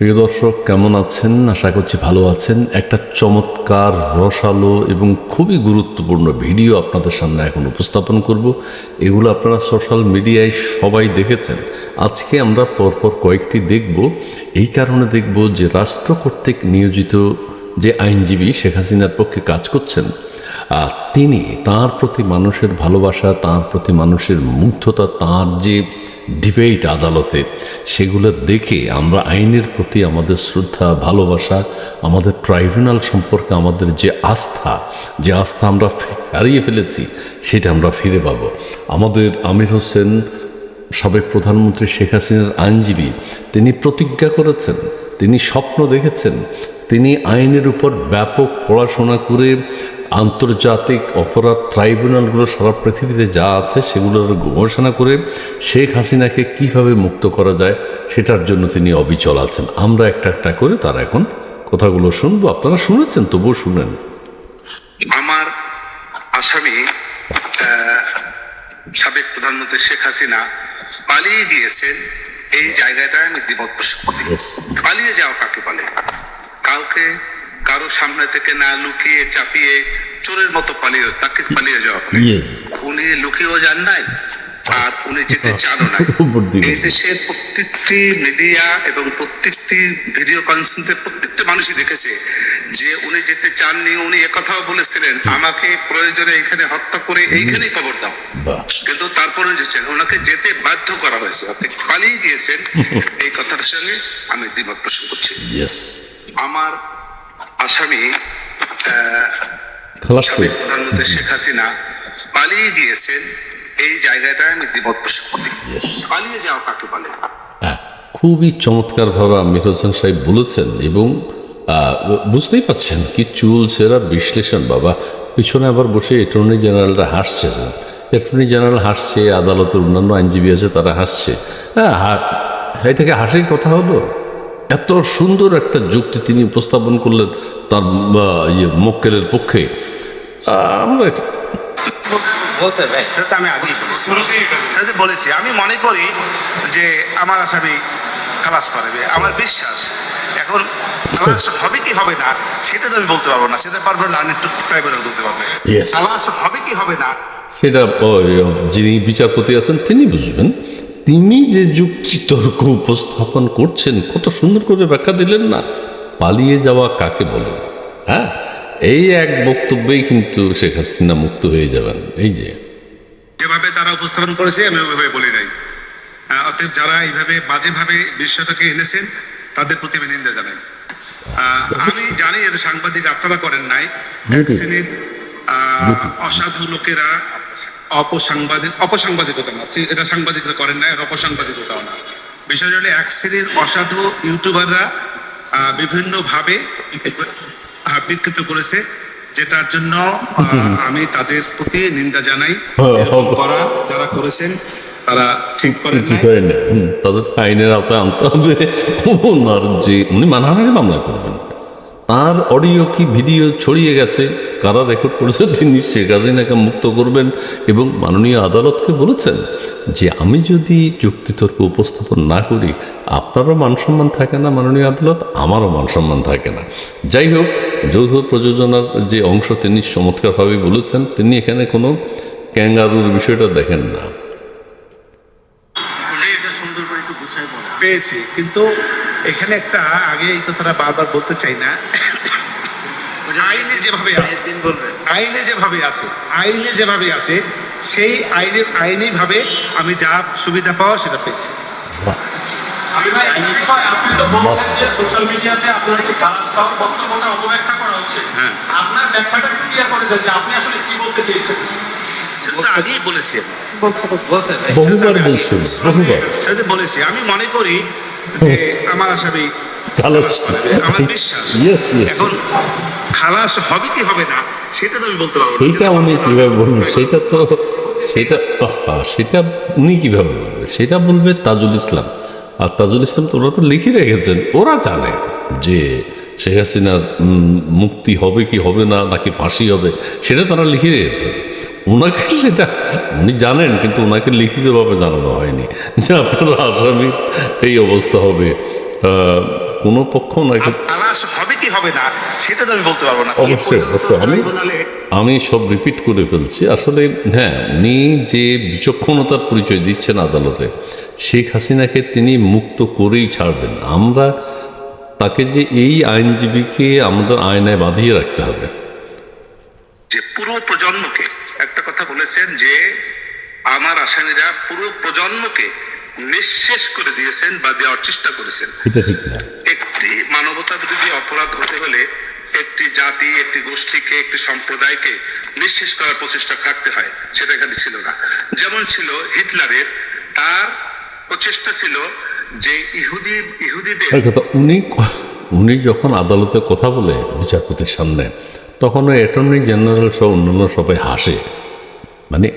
প্রিয় দর্শক, কেমন আছেন? আশা করছি ভালো আছেন। একটা চমৎকার, রসালো এবং খুবই গুরুত্বপূর্ণ ভিডিও আপনাদের সামনে এখন উপস্থাপন করব। এগুলো আপনারা সোশ্যাল মিডিয়ায় সবাই দেখেছেন। আজকে আমরা পরপর কয়েকটি দেখব। এই কারণে দেখব যে রাষ্ট্র কর্তৃক নিয়োজিত যে আইনজীবী শেখ হাসিনার পক্ষে কাজ করছেন তিনি তার প্রতি মানুষের ভালোবাসা, তার প্রতি মানুষের মুগ্ধতা, তার যে ডিবেট আদালতে। সেগুলো দেখে আমরা আইনের প্রতি আমাদের শ্রদ্ধা, ভালোবাসা, আমাদের ট্রাইব্যুনাল সম্পর্কে আমাদের যে আস্থা যে আস্থা আমরা হারিয়ে ফেলেছি, সেটা আমরা ফিরে পাবো। আমাদের আমির হোসেন, সাবেক প্রধানমন্ত্রী শেখ হাসিনার আইনজীবী, তিনি প্রতিজ্ঞা করেছেন, তিনি স্বপ্ন দেখেছেন, তিনি আইনের উপর ব্যাপক পড়াশোনা করে আন্তর্জাতিক অপরাধ ট্রাইব্যুনালগুলো সারা পৃথিবীতে যা আছে সেগুলোর গবেষণা করে শেখ হাসিনাকে কীভাবে মুক্ত করা যায় সেটার জন্য তিনি অবিচল আছেন। আমরা একটা একটা করে তার এখন কথাগুলো শুনব। আপনারা শুনেছেন তবুও শুনেন। আমার আসামি সাবেক প্রধানমন্ত্রী শেখ হাসিনা পালিয়ে গিয়েছেন এই জায়গাটায় আমি দ্বিমত পোষণ পালিয়ে যাওয়া কাকে বলে? কাউকে কারও সামনে থেকে না লুকিয়ে চাপিয়ে চোরের মতো পালিয়ে তাকে পালিয়ে যাওয়া উনি লুকিয়েও যান নাই আর উনি যেতে চানও এই দেশের প্রত্যেকটি মিডিয়া এবং প্রত্যেকটি ভিডিও প্রত্যেকটা মানুষই দেখেছে যে উনি যেতে চাননি উনি একথাও বলেছিলেন আমাকে প্রয়োজনে এখানে হত্যা করে এইখানেই কবর দাও। কিন্তু তারপরে যেছেন ওনাকে যেতে বাধ্য করা হয়েছে অর্থাৎ পালিয়ে গিয়েছেন। এই কথাটার সঙ্গে আমি দ্বিমত পোষণ করছি। আমার আসামি সাবেক প্রধানমন্ত্রী শেখ হাসিনা পালিয়ে গিয়েছেন এই জায়গাটায় আমি দ্বিমত পোষণ করি। পালিয়ে যাওয়া কাকে বলে? হ্যাঁ, খুবই চমৎকারভাবে আমির হোসেন সাহেব বলেছেন এবং বুঝতেই পাচ্ছেন কি চুল সেরা বিশ্লেষণ বাবা। পিছনে আবার বসে অ্যাটর্নি জেনারেলরা হাসছে অ্যাটর্নি জেনারেল হাসছে আদালতের অন্যান্য আইনজীবী আছে তারা হাসছে। হ্যাঁ এটাকে হাসির কথা হলো? এত সুন্দর একটা যুক্তি তিনি উপস্থাপন করলেন তার ইয়ে মক্কেলের পক্ষে। আমরা এটা- ভাই সেটা আমি আগেই বলেছি। আমি মনে করি যে আমার আসামি খালাস পারবে আমার বিশ্বাস এখন খালাস হবে কি হবে না সেটা তো আমি বলতে পারব না। সেটা পারবে না ট্রাইব্যুনাল বলতে পারবে. খালাস হবে কি হবে না? সেটা যিনি বিচারপতি আছেন তিনি বুঝবেন। তিনি যে যুক্তি তর্ক উপস্থাপন করছেন কত সুন্দর করে ব্যাখ্যা দিলেন না? পালিয়ে যাওয়া কাকে বলে? হ্যাঁ এই এক বক্তব্যেই কিন্তু শেখ হাসিনা মুক্ত হয়ে যাবেন। এই যে। যেভাবে তারা উপস্থাপন করেছে আমি ওইভাবে বলি নাই। অতএব যারা এইভাবে বাজেভাবে বিষয়টাকে এনেছেন তাদের প্রতি আমি নিন্দা জানাই। আহ, আমি জানি এটা সাংবাদিক আপনারা করেন নাই। এক শ্রেণির আহ, অসাধু লোকেরা অপসাংবাদিক অপসাংবাদিকতা না। এটা সাংবাদিকতা করেন নাই আর অপসাংবাদিকতাও না। বিষয় হলো এক শ্রেণির অসাধু ইউটিউবাররা বিভিন্নভাবে বিকৃত করেছে যেটার জন্য আমি তাদের প্রতি নিন্দা জানাই করা যারা করেছেন তারা ঠিক করেন কি নাই। করেন না? হুম, তাদের আইনের আওতায় আনতে হবে। ওনার যে উনি মানহানির মামলা করবেন। তার অডিও কি ভিডিও ছড়িয়ে গেছে? কারা রেকর্ড করেছে? তিনি শেখ হাসিনাকে মুক্ত করবেন এবং মাননীয় আদালতকে বলেছেন যে, আমি যদি যুক্তিতর্ক উপস্থাপন না করি, আপনারও মান সম্মান থাকে না মাননীয় আদালত, আমারও মান সম্মান থাকে না। যাই হোক, যৌথ প্রযোজনার যে অংশ তিনি চমৎকারভাবে বলেছেন, তিনি এখানে কোনো ক্যাঙ্গারুর বিষয়টা দেখেন না। পেয়েছি, কিন্তু এখানে একটা আগে এই কথাটা বারবার বলতে চাই না। আইনে যেভাবে আছে আইনে যেভাবে আছে আইনে যেভাবে আছে সেই আইনের আইনি ভাবে আমি যা সুবিধা পাওয়া সেটা পেয়েছি। আপনি তো বলছেন যে সোশ্যাল মিডিয়াতে আপনাকে খারাপ পাওয়ার বক্তব্যটা অপব্যাখ্যা করা হচ্ছে। হ্যাঁ। আপনার ব্যাখ্যাটা ক্লিয়ার করে আপনি আসলে কি বলতে চেয়েছেন। আগেই বলেছি আমি। বহুবার সেটা তো বলেছি। আমি মনে করি আমার আসামি খালাস খালাস পাবে। আমার বিশ্বাস। Yes, yes. এখন খালাস হবে কি হবে না সেটা তো আমি বলতে পারব না। উনি কীভাবে বলবেন সেটা তো সেটা সেটা উনি কীভাবে বলবে? সেটা বলবে তাজুল ইসলাম। আর তাজুল ইসলাম তো ওরা তো লিখে রেখেছেন। ওরা জানে যে শেখ হাসিনার মুক্তি হবে কি হবে না নাকি ফাঁসি হবে সেটা তারা লিখে রেখেছেন। ওনাকে সেটা উনি জানেন কিন্তু ওনাকে লিখিতভাবে জানানো হয়নি যে আপনার আসামির এই অবস্থা হবে। কোনো পক্ষ ওনাকে হবে কি হবে না সেটা তো আমি বলতে পারব না। অবশ্যই অবশ্যই। আমি আমি সব রিপিট করে ফেলছি। আসলে হ্যাঁ উনি যে বিচক্ষণতার পরিচয় দিচ্ছেন আদালতে শেখ হাসিনাকে তিনি মুক্ত করেই ছাড়বেন। আমরা তাকে যে এই আইনজীবীকে আমাদের আয়নায় বাঁধিয়ে রাখতে হবে। যে পুরো বলেছেন যে আমার আসামিরা পুরো প্রজন্মকে নিঃশেষ করে দিয়েছেন বা দেওয়ার চেষ্টা করেছেন। একটি মানবতা বিরোধী অপরাধ হতে হলে একটি জাতি একটি গোষ্ঠীকে একটি সম্প্রদায়কে নিঃশেষ করার প্রচেষ্টা থাকতে হয় সেটা এখানে ছিল না। যেমন ছিল হিটলারের তার প্রচেষ্টা ছিল যে ইহুদি ইহুদিদের উনি উনি যখন আদালতে কথা বলে বিচারপতির সামনে তখন অ্যাটর্নি জেনারেল সহ অন্যান্য সবাই হাসে। মানে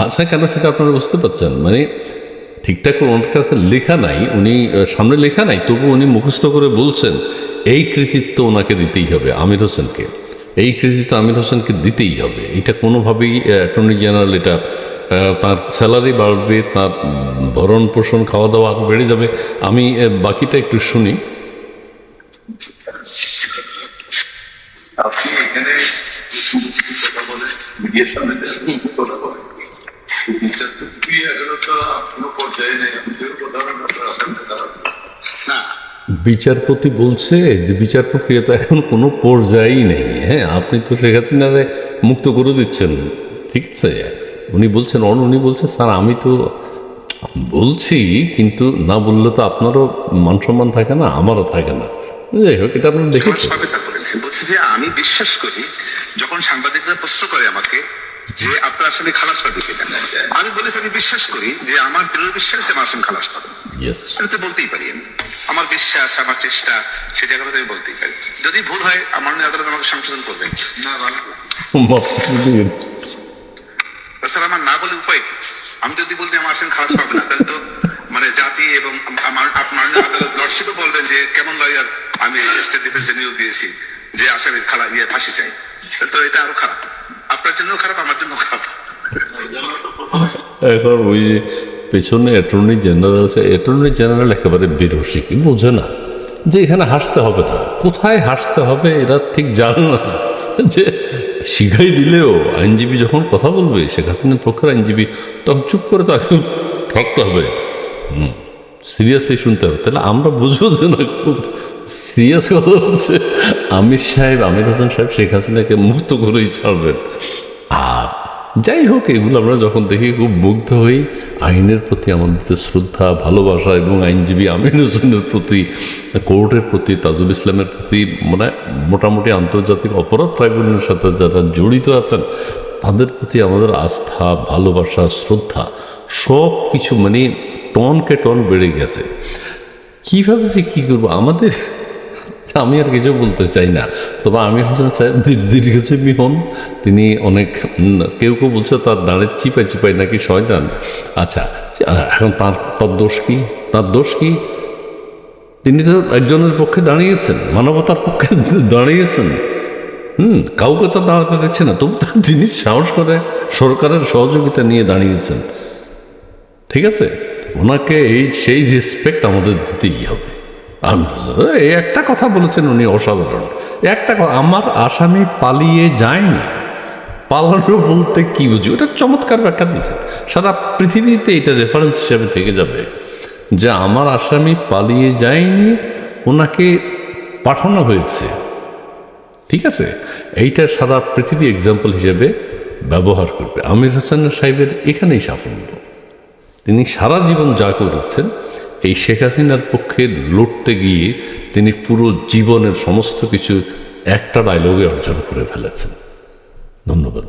হাসে কেন সেটা আপনারা বুঝতে পারছেন? মানে ঠিকঠাক ওনার কাছে লেখা নাই, উনি সামনে লেখা নাই, তবু উনি মুখস্থ করে বলছেন, এই কৃতিত্ব ওনাকে দিতেই হবে, আমির হোসেনকে। এই কৃতিত্ব আমির হোসেনকে দিতেই হবে। এটা কোনোভাবেই অ্যাটর্নি জেনারেল এটা তার স্যালারি বাড়বে, তার ভরণ পোষণ খাওয়া দাওয়া বেড়ে যাবে। আমি বাকিটা একটু শুনি আপনি এখানে কথা বলে মিডিয়ার সামনে কথা বলেন বিচার তো কি এখনও তো কোনো পর্যায়ে নেই আপনি কেউ কথা বলেন বিচারপতি বলছে যে বিচার প্রক্রিয়া তো এখন কোনো পর্যায়েই নেই হ্যাঁ? আপনি তো শেখ হাসিনারে মুক্ত করে দিচ্ছেন, ঠিক আছে? উনি বলছেন, অন, উনি বলছেন, স্যার, আমি তো বলছি, কিন্তু না বললে তো আপনারও মান সম্মান থাকে না, আমারও থাকে না। যাই হোক, এটা আপনারা দেখেছেন। বলছে যে আমি বিশ্বাস করি যখন সাংবাদিকরা প্রশ্ন করে আমাকে যে আপনার আসামি খালাস পাবে কিনা? আমি বলেছি আমি বিশ্বাস করি যে আমার দৃঢ় বিশ্বাস যে আমার আসামি খালাস পাবে। আমি তো বলতেই পারি আমি। আমার বিশ্বাস আমার চেষ্টা সে জায়গাটা আমি বলতেই পারি। যদি ভুল হয় আমার আদালত আমাকে সংশোধন না তাছাড়া আমার না বলে উপায় কি? আমি যদি বলি আমার আসামি খালাস পাবে না তাহলে তো মানে জাতি এবং আমার আপনার আদালত লর্ডশিপও বলবেন যে কেমন লয়ার আমি স্টেট ডিফেন্সে নিয়োগ দিয়েছি। যে আসামি খালা ইয়ে ফাঁসি চাই। তো এটা আরও খারাপ। আপনার জন্য খারাপ, আমার জন্য খারাপ। এখন ওই যে পেছনে অ্যাটর্নি জেনারেল আছে অ্যাটর্নি জেনারেল একেবারে বেরসিক বোঝে না? যে এখানে হাসতে হবে না। কোথায় হাসতে হবে এরা ঠিক জানে না। যে শিখাই দিলেও আইনজীবী যখন কথা বলবে, শেখ হাসিনার পক্ষের আইনজীবী, তখন চুপ করে তো একদম থাকতে হবে। হুম সিরিয়াসলি শুনতে হবে। তাহলে আমরা বুঝব যে না খুব সিরিয়াস কথা হচ্ছে, আমির সাহেব, আমির হোসেন সাহেব, শেখ হাসিনাকে মুক্ত করেই ছাড়বেন। আর যাই হোক, এগুলো আমরা যখন দেখি, খুব মুগ্ধ হই। আইনের প্রতি আমাদের শ্রদ্ধা, ভালোবাসা এবং আইনজীবী আমির হোসেনের প্রতি, কোর্টের প্রতি, তাজুল ইসলামের প্রতি মানে মোটামুটি আন্তর্জাতিক অপরাধ ট্রাইব্যুনালের সাথে যারা জড়িত আছেন, তাদের প্রতি আমাদের আস্থা, ভালোবাসা, শ্রদ্ধা সব কিছু মানে টনকে টন বেড়ে গেছে। কীভাবে যে কী করব? আমাদের আমি আর কিছু বলতে চাই না। তবে আমির হোসেন সাহেব দীর্ঘজীবী হন। তিনি অনেক কেউ কেউ বলছে তার দাঁড়ের চিপাই চিপাই নাকি শয়তান। আচ্ছা এখন তার তার দোষ কি? তার দোষ কি? তিনি তো একজনের পক্ষে দাঁড়িয়েছেন। মানবতার পক্ষে দাঁড়িয়েছেন। হুম, কাউকে তো দাঁড়াতে দিচ্ছে না। তবু তিনি সাহস করে সরকারের সহযোগিতা নিয়ে দাঁড়িয়েছেন। ঠিক আছে? ওনাকে এই সেই রেসপেক্ট আমাদের দিতেই হবে। আমি এই একটা কথা বলেছেন উনি অসাধারণ। একটা কথা আমার আসামি পালিয়ে যায়নি। পালানো বলতে কি বুঝি? ওটা চমৎকার ব্যাখ্যা দিয়েছে সারা পৃথিবীতে এটা রেফারেন্স হিসেবে থেকে যাবে যে আমার আসামি পালিয়ে যায়নি, ওনাকে পাঠানো হয়েছে। ঠিক আছে? এইটা সারা পৃথিবী এক্সাম্পল হিসেবে ব্যবহার করবে। আমির হোসেন সাহেবের এখানেই সাফল্য। তিনি সারা জীবন যা করেছেন, এই শেখ হাসিনার পক্ষে লড়তে গিয়ে তিনি পুরো জীবনের সমস্ত কিছু একটা ডায়লগে অর্জন করে ফেলেছেন। ধন্যবাদ।